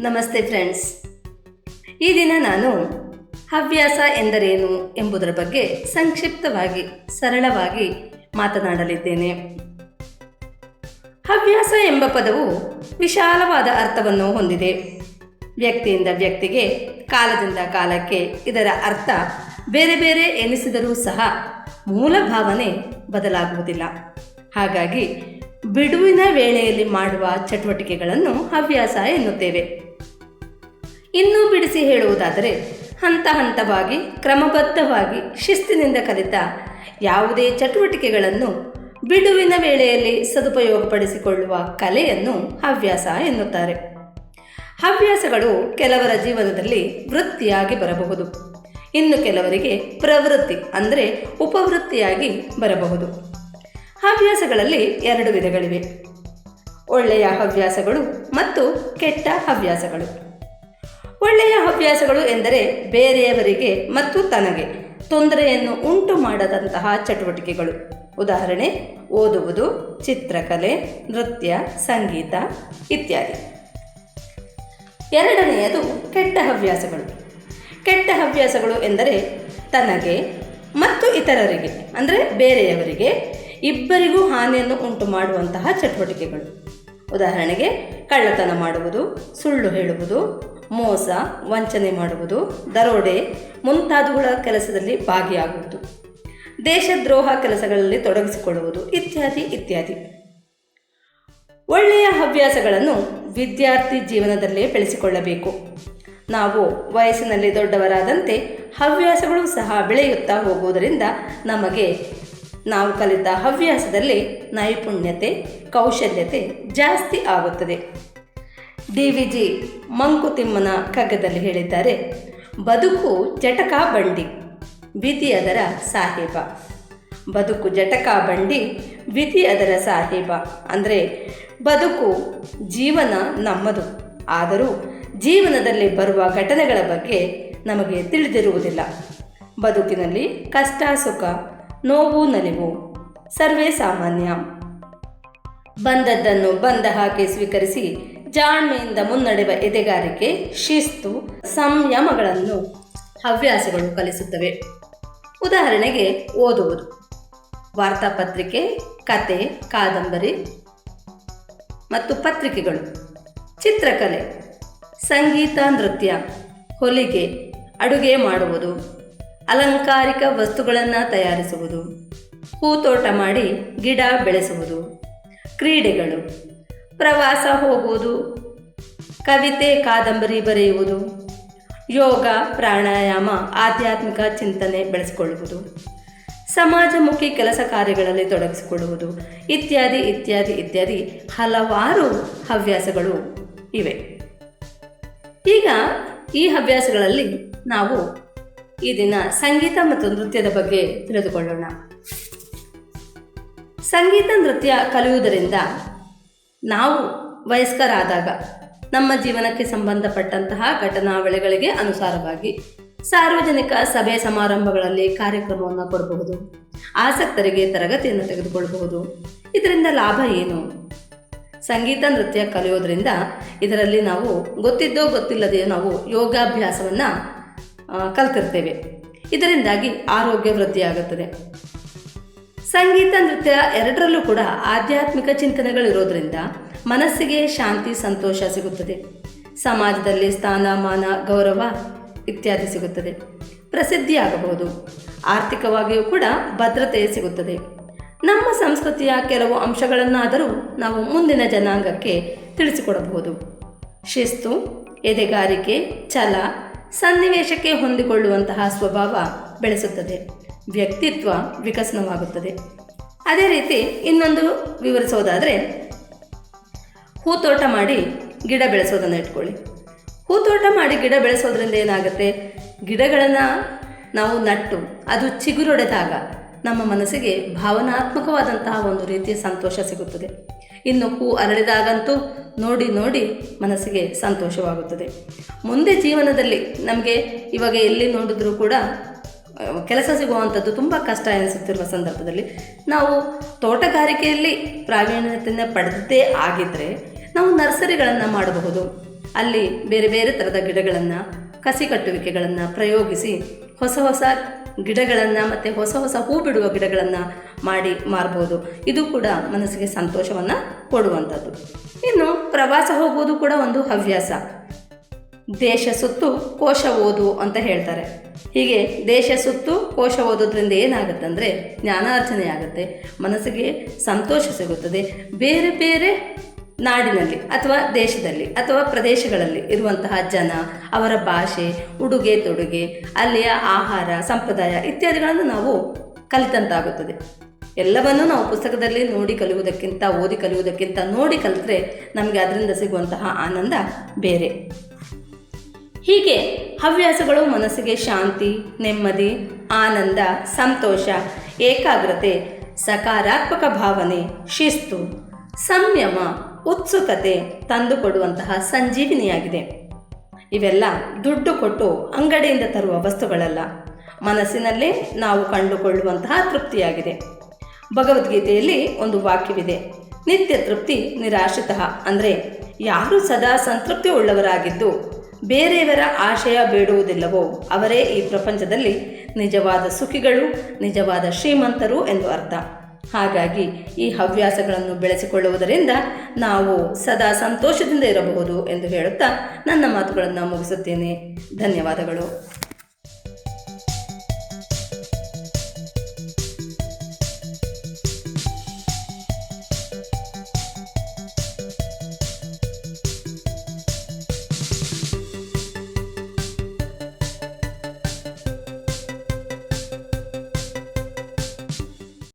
ನಮಸ್ತೆ ಫ್ರೆಂಡ್ಸ್. ಈ ದಿನ ನಾನು ಹವ್ಯಾಸ ಎಂದರೇನು ಎಂಬುದರ ಬಗ್ಗೆ ಸಂಕ್ಷಿಪ್ತವಾಗಿ, ಸರಳವಾಗಿ ಮಾತನಾಡಲಿದ್ದೇನೆ. ಹವ್ಯಾಸ ಎಂಬ ಪದವು ವಿಶಾಲವಾದ ಅರ್ಥವನ್ನು ಹೊಂದಿದೆ. ವ್ಯಕ್ತಿಯಿಂದ ವ್ಯಕ್ತಿಗೆ, ಕಾಲದಿಂದ ಕಾಲಕ್ಕೆ ಇದರ ಅರ್ಥ ಬೇರೆ ಬೇರೆ ಎನಿಸಿದರೂ ಸಹ ಮೂಲ ಭಾವನೆ ಬದಲಾಗುವುದಿಲ್ಲ. ಹಾಗಾಗಿ, ಬಿಡುವಿನ ವೇಳೆಯಲ್ಲಿ ಮಾಡುವ ಚಟುವಟಿಕೆಗಳನ್ನು ಹವ್ಯಾಸ ಎನ್ನುತ್ತೇವೆ. ಇನ್ನೂ ಬಿಡಿಸಿ ಹೇಳುವುದಾದರೆ ಹಂತ ಹಂತವಾಗಿ, ಕ್ರಮಬದ್ಧವಾಗಿ ಶಿಸ್ತಿನಿಂದ ಕಲಿತ ಯಾವುದೇ ಚಟುವಟಿಕೆಗಳನ್ನು ಬಿಡುವಿನ ವೇಳೆಯಲ್ಲಿ ಸದುಪಯೋಗಪಡಿಸಿಕೊಳ್ಳುವ ಕಲೆಯನ್ನು ಹವ್ಯಾಸ ಎನ್ನುತ್ತಾರೆ. ಹವ್ಯಾಸಗಳು ಕೆಲವರ ಜೀವನದಲ್ಲಿ ವೃತ್ತಿಯಾಗಿ ಬರಬಹುದು. ಇನ್ನು ಕೆಲವರಿಗೆ ಪ್ರವೃತ್ತಿ ಅಂದರೆ ಉಪವೃತ್ತಿಯಾಗಿ ಬರಬಹುದು. ಹವ್ಯಾಸಗಳಲ್ಲಿ ಎರಡು ವಿಧಗಳಿವೆ. ಒಳ್ಳೆಯ ಹವ್ಯಾಸಗಳು ಮತ್ತು ಕೆಟ್ಟ ಹವ್ಯಾಸಗಳು. ಒಳ್ಳೆಯ ಹವ್ಯಾಸಗಳು ಎಂದರೆ ಬೇರೆಯವರಿಗೆ ಮತ್ತು ತನಗೆ ತೊಂದರೆಯನ್ನು ಉಂಟು ಮಾಡದಂತಹ ಚಟುವಟಿಕೆಗಳು. ಉದಾಹರಣೆ, ಓದುವುದು, ಚಿತ್ರಕಲೆ, ನೃತ್ಯ, ಸಂಗೀತ ಇತ್ಯಾದಿ. ಎರಡನೆಯದು ಕೆಟ್ಟ ಹವ್ಯಾಸಗಳು. ಕೆಟ್ಟ ಹವ್ಯಾಸಗಳು ಎಂದರೆ ತನಗೆ ಮತ್ತು ಇತರರಿಗೆ, ಅಂದರೆ ಬೇರೆಯವರಿಗೆ ಇಬ್ಬರಿಗೂ ಹಾನಿಯನ್ನು ಉಂಟು ಮಾಡುವಂತಹ ಚಟುವಟಿಕೆಗಳು. ಉದಾಹರಣೆಗೆ, ಕಳ್ಳತನ ಮಾಡುವುದು, ಸುಳ್ಳು ಹೇಳುವುದು ಮೋಸ, ವಂಚನೆ ಮಾಡುವುದು, ದರೋಡೆ ಮುಂತಾದವುಗಳ ಕೆಲಸದಲ್ಲಿ ಭಾಗಿಯಾಗುವುದು. ದೇಶದ್ರೋಹ ಕೆಲಸಗಳಲ್ಲಿ ತೊಡಗಿಸಿಕೊಳ್ಳುವುದು ಇತ್ಯಾದಿ ಇತ್ಯಾದಿ. ಒಳ್ಳೆಯ ಹವ್ಯಾಸಗಳನ್ನು ವಿದ್ಯಾರ್ಥಿ ಜೀವನದಲ್ಲೇ ಬೆಳೆಸಿಕೊಳ್ಳಬೇಕು. ನಾವು ವಯಸ್ಸಿನಲ್ಲಿ ದೊಡ್ಡವರಾದಂತೆ ಹವ್ಯಾಸಗಳು ಸಹ ಬೆಳೆಯುತ್ತಾ ಹೋಗುವುದರಿಂದ ನಮಗೆ ನಾವು ಕಲಿತ ಹವ್ಯಾಸದಲ್ಲಿ ನೈಪುಣ್ಯತೆ, ಕೌಶಲ್ಯತೆ ಜಾಸ್ತಿ ಆಗುತ್ತದೆ. ಡಿ ಮಂಕುತಿಮ್ಮನ ಕಗ್ಗದಲ್ಲಿ ಹೇಳಿದ್ದಾರೆ, ಬದುಕು ಜಟಕ ಬಂಡಿ ವಿಧಿ ಅದರ ಸಾಹೇಬ. ಬದುಕು ಜಟಕ ಬಂಡಿ ವಿಧಿ ಅದರ ಸಾಹೇಬ. ಅಂದರೆ ಬದುಕು ಜೀವನ ನಮ್ಮದು. ಆದರೂ ಜೀವನದಲ್ಲಿ ಬರುವ ಘಟನೆಗಳ ಬಗ್ಗೆ ನಮಗೆ ತಿಳಿದಿರುವುದಿಲ್ಲ. ಬದುಕಿನಲ್ಲಿ ಕಷ್ಟ, ಸುಖ, ನೋವು, ನಲಿವು, ಸರ್ವೇ ಸಾಮಾನ್ಯ. ಬಂದದ್ದನ್ನು ಬಂದ ಹಾಗೆ ಸ್ವೀಕರಿಸಿ ಜಾಣ್ಮೆಯಿಂದ ಮುನ್ನಡೆಯುವ ಎದೆಗಾರಿಕೆ, ಶಿಸ್ತು, ಸಂಯಮಗಳನ್ನು ಹವ್ಯಾಸಗಳು ಕಲಿಸುತ್ತವೆ. ಉದಾಹರಣೆಗೆ ಓದುವುದು. ವಾರ್ತಾಪತ್ರಿಕೆ ಕತೆ, ಕಾದಂಬರಿ ಮತ್ತು ಪತ್ರಿಕೆಗಳು. ಚಿತ್ರಕಲೆ, ಸಂಗೀತ, ನೃತ್ಯ, ಹೊಲಿಗೆ, ಅಡುಗೆ ಮಾಡುವುದು. ಅಲಂಕಾರಿಕ ವಸ್ತುಗಳನ್ನು ತಯಾರಿಸುವುದು. ಹೂತೋಟ ಮಾಡಿ ಗಿಡ ಬೆಳೆಸುವುದು. ಕ್ರೀಡೆಗಳು ಪ್ರವಾಸ ಹೋಗುವುದು. ಕವಿತೆ ಕಾದಂಬರಿ ಬರೆಯುವುದು. ಯೋಗ, ಪ್ರಾಣಾಯಾಮ, ಆಧ್ಯಾತ್ಮಿಕ ಚಿಂತನೆ ಬೆಳೆಸಿಕೊಳ್ಳುವುದು. ಸಮಾಜಮುಖಿ ಕೆಲಸ ಕಾರ್ಯಗಳಲ್ಲಿ ತೊಡಗಿಸಿಕೊಳ್ಳುವುದು. ಇತ್ಯಾದಿ ಇತ್ಯಾದಿ ಇತ್ಯಾದಿ ಹಲವಾರು ಹವ್ಯಾಸಗಳು ಇವೆ. ಈಗ ಈ ಹವ್ಯಾಸಗಳಲ್ಲಿ ನಾವು ಈ ದಿನ ಸಂಗೀತ ಮತ್ತು ನೃತ್ಯದ ಬಗ್ಗೆ ತಿಳಿದುಕೊಳ್ಳೋಣ. ಸಂಗೀತ, ನೃತ್ಯ ಕಲಿಯುವುದರಿಂದ ನಾವು ವಯಸ್ಕರಾದಾಗ ನಮ್ಮ ಜೀವನಕ್ಕೆ ಸಂಬಂಧಪಟ್ಟಂತಹ ಘಟನಾವಳಿಗಳಿಗೆ ಅನುಸಾರವಾಗಿ ಸಾರ್ವಜನಿಕ ಸಭೆ ಸಮಾರಂಭಗಳಲ್ಲಿ ಕಾರ್ಯಕ್ರಮವನ್ನು ಕೊಡಬಹುದು, ಆಸಕ್ತರಿಗೆ ತರಗತಿಯನ್ನು ತೆಗೆದುಕೊಳ್ಳಬಹುದು ಇದರಿಂದ ಲಾಭ ಏನು? ಸಂಗೀತ ನೃತ್ಯ ಕಲಿಯೋದ್ರಿಂದ ಇದರಲ್ಲಿ ನಾವು ಗೊತ್ತಿದ್ದೋ ಗೊತ್ತಿಲ್ಲದೆಯೋ ನಾವು ಯೋಗಾಭ್ಯಾಸವನ್ನು ಕಲ್ತಿರ್ತೇವೆ. ಇದರಿಂದಾಗಿ ಆರೋಗ್ಯ ವೃದ್ಧಿಯಾಗುತ್ತದೆ. ಸಂಗೀತ ನೃತ್ಯ ಎರಡರಲ್ಲೂ ಕೂಡ ಆಧ್ಯಾತ್ಮಿಕ ಚಿಂತನೆಗಳಿರೋದ್ರಿಂದ ಮನಸ್ಸಿಗೆ ಶಾಂತಿ, ಸಂತೋಷ ಸಿಗುತ್ತದೆ. ಸಮಾಜದಲ್ಲಿ ಸ್ಥಾನಮಾನ, ಗೌರವ ಇತ್ಯಾದಿ ಸಿಗುತ್ತದೆ. ಪ್ರಸಿದ್ಧಿಯಾಗಬಹುದು. ಆರ್ಥಿಕವಾಗಿಯೂ ಕೂಡ ಭದ್ರತೆ ಸಿಗುತ್ತದೆ. ನಮ್ಮ ಸಂಸ್ಕೃತಿಯ ಕೆಲವು ಅಂಶಗಳನ್ನಾದರೂ ನಾವು ಮುಂದಿನ ಜನಾಂಗಕ್ಕೆ ತಿಳಿಸಿಕೊಡಬಹುದು. ಶಿಸ್ತು, ಎದೆಗಾರಿಕೆ, ಛಲ, ಸನ್ನಿವೇಶಕ್ಕೆ ಹೊಂದಿಕೊಳ್ಳುವಂತಹ ಸ್ವಭಾವ ಬೆಳೆಸುತ್ತದೆ. ವ್ಯಕ್ತಿತ್ವ ವಿಕಸನವಾಗುತ್ತದೆ. ಅದೇ ರೀತಿ ಇನ್ನೊಂದು ವಿವರಿಸೋದಾದರೆ ಹೂತೋಟ ಮಾಡಿ ಗಿಡ ಬೆಳೆಸೋದನ್ನು ಇಟ್ಕೊಳ್ಳಿ. ಹೂತೋಟ ಮಾಡಿ ಗಿಡ ಬೆಳೆಸೋದ್ರಿಂದ ಏನಾಗುತ್ತೆ? ಗಿಡಗಳನ್ನು ನಾವು ನಟ್ಟು, ಅದು ಚಿಗುರೊಡೆದಾಗ ನಮ್ಮ ಮನಸ್ಸಿಗೆ ಭಾವನಾತ್ಮಕವಾದಂತಹ ಒಂದು ರೀತಿಯ ಸಂತೋಷ ಸಿಗುತ್ತದೆ. ಇನ್ನು ಹೂ ಅರಳಿದಾಗಂತೂ ನೋಡಿ ನೋಡಿ ಮನಸ್ಸಿಗೆ ಸಂತೋಷವಾಗುತ್ತದೆ. ಮುಂದೆ ಜೀವನದಲ್ಲಿ ನಮಗೆ ಇವಾಗ ಎಲ್ಲಿ ನೋಡಿದ್ರೂ ಕೂಡ ಕೆಲಸ ಸಿಗುವಂಥದ್ದು ತುಂಬ ಕಷ್ಟ ಎನಿಸುತ್ತಿರುವ ಸಂದರ್ಭದಲ್ಲಿ ನಾವು ತೋಟಗಾರಿಕೆಯಲ್ಲಿ ಪ್ರಾವೀಣ್ಯತೆಯನ್ನು ಪಡೆದೇ ಆಗಿದ್ದರೆ ನಾವು ನರ್ಸರಿಗಳನ್ನು ಮಾಡಬಹುದು. ಅಲ್ಲಿ ಬೇರೆ ಬೇರೆ ಥರದ ಗಿಡಗಳನ್ನು, ಕಸಿ ಕಟ್ಟುವಿಕೆಗಳನ್ನು ಪ್ರಯೋಗಿಸಿ ಹೊಸ ಹೊಸ ಗಿಡಗಳನ್ನು ಮತ್ತು ಹೊಸ ಹೊಸ ಹೂ ಬಿಡುವ ಗಿಡಗಳನ್ನು ಮಾಡಿ ಮಾರ್ಬೋದು. ಇದು ಕೂಡ ಮನಸ್ಸಿಗೆ ಸಂತೋಷವನ್ನು ಕೊಡುವಂಥದ್ದು. ಇನ್ನು ಪ್ರವಾಸ ಹೋಗುವುದು ಕೂಡ ಒಂದು ಹವ್ಯಾಸ. ದೇಶ ಸುತ್ತು, ಕೋಶ ಓದು ಅಂತ ಹೇಳ್ತಾರೆ. ಹೀಗೆ ದೇಶ ಸುತ್ತು, ಕೋಶ ಓದೋದ್ರಿಂದ ಏನಾಗುತ್ತಂದರೆ ಜ್ಞಾನಾರ್ಜನೆ ಆಗುತ್ತೆ, ಮನಸ್ಸಿಗೆ ಸಂತೋಷ ಸಿಗುತ್ತದೆ. ಬೇರೆ ಬೇರೆ ನಾಡಿನಲ್ಲಿ ಅಥವಾ ದೇಶದಲ್ಲಿ ಅಥವಾ ಪ್ರದೇಶಗಳಲ್ಲಿ ಇರುವಂತಹ ಜನ, ಅವರ ಭಾಷೆ, ಉಡುಗೆ ತೊಡುಗೆ, ಅಲ್ಲಿಯ ಆಹಾರ, ಸಂಪ್ರದಾಯ ಇತ್ಯಾದಿಗಳನ್ನು ನಾವು ಕಲಿತಂತಾಗುತ್ತದೆ. ಎಲ್ಲವನ್ನೂ ನಾವು ಪುಸ್ತಕದಲ್ಲಿ ನೋಡಿ ಕಲಿಯುವುದಕ್ಕಿಂತ, ಓದಿ ಕಲಿಯುವುದಕ್ಕಿಂತ ನೋಡಿ ಕಲಿತ್ರೆ ನಮಗೆ ಅದರಿಂದ ಸಿಗುವಂತಹ ಆನಂದ ಬೇರೆ. ಹೀಗೆ ಹವ್ಯಾಸಗಳು ಮನಸ್ಸಿಗೆ ಶಾಂತಿ, ನೆಮ್ಮದಿ, ಆನಂದ, ಸಂತೋಷ, ಏಕಾಗ್ರತೆ, ಸಕಾರಾತ್ಮಕ ಭಾವನೆ, ಶಿಸ್ತು, ಸಂಯಮ, ಉತ್ಸುಕತೆ ತಂದುಕೊಡುವಂತಹ ಸಂಜೀವಿನಿಯಾಗಿದೆ. ಇವೆಲ್ಲ ದುಡ್ಡು ಕೊಟ್ಟು ಅಂಗಡಿಯಿಂದ ತರುವ ವಸ್ತುಗಳಲ್ಲ. ಮನಸ್ಸಿನಲ್ಲೇ ನಾವು ಕಂಡುಕೊಳ್ಳುವಂತಹ ತೃಪ್ತಿಯಾಗಿದೆ. ಭಗವದ್ಗೀತೆಯಲ್ಲಿ ಒಂದು ವಾಕ್ಯವಿದೆ. ನಿತ್ಯ ತೃಪ್ತಿ ನಿರಾಶ್ರಿತ. ಅಂದರೆ ಯಾರು ಸದಾ ಸಂತೃಪ್ತಿ ಉಳ್ಳವರಾಗಿದ್ದು ಬೇರೆಯವರ ಆಶಯ ಬೇಡುವುದಿಲ್ಲವೋ? ಅವರೇ ಈ ಪ್ರಪಂಚದಲ್ಲಿ ನಿಜವಾದ ಸುಖಿಗಳು, ನಿಜವಾದ ಶ್ರೀಮಂತರು ಎಂದು ಅರ್ಥ. ಹಾಗಾಗಿ ಈ ಹವ್ಯಾಸಗಳನ್ನು ಬೆಳೆಸಿಕೊಳ್ಳುವುದರಿಂದ ನಾವು ಸದಾ ಸಂತೋಷದಿಂದ ಇರಬಹುದು ಎಂದು ಹೇಳುತ್ತಾ ನನ್ನ ಮಾತುಗಳನ್ನು ಮುಗಿಸುತ್ತೇನೆ. ಧನ್ಯವಾದಗಳು.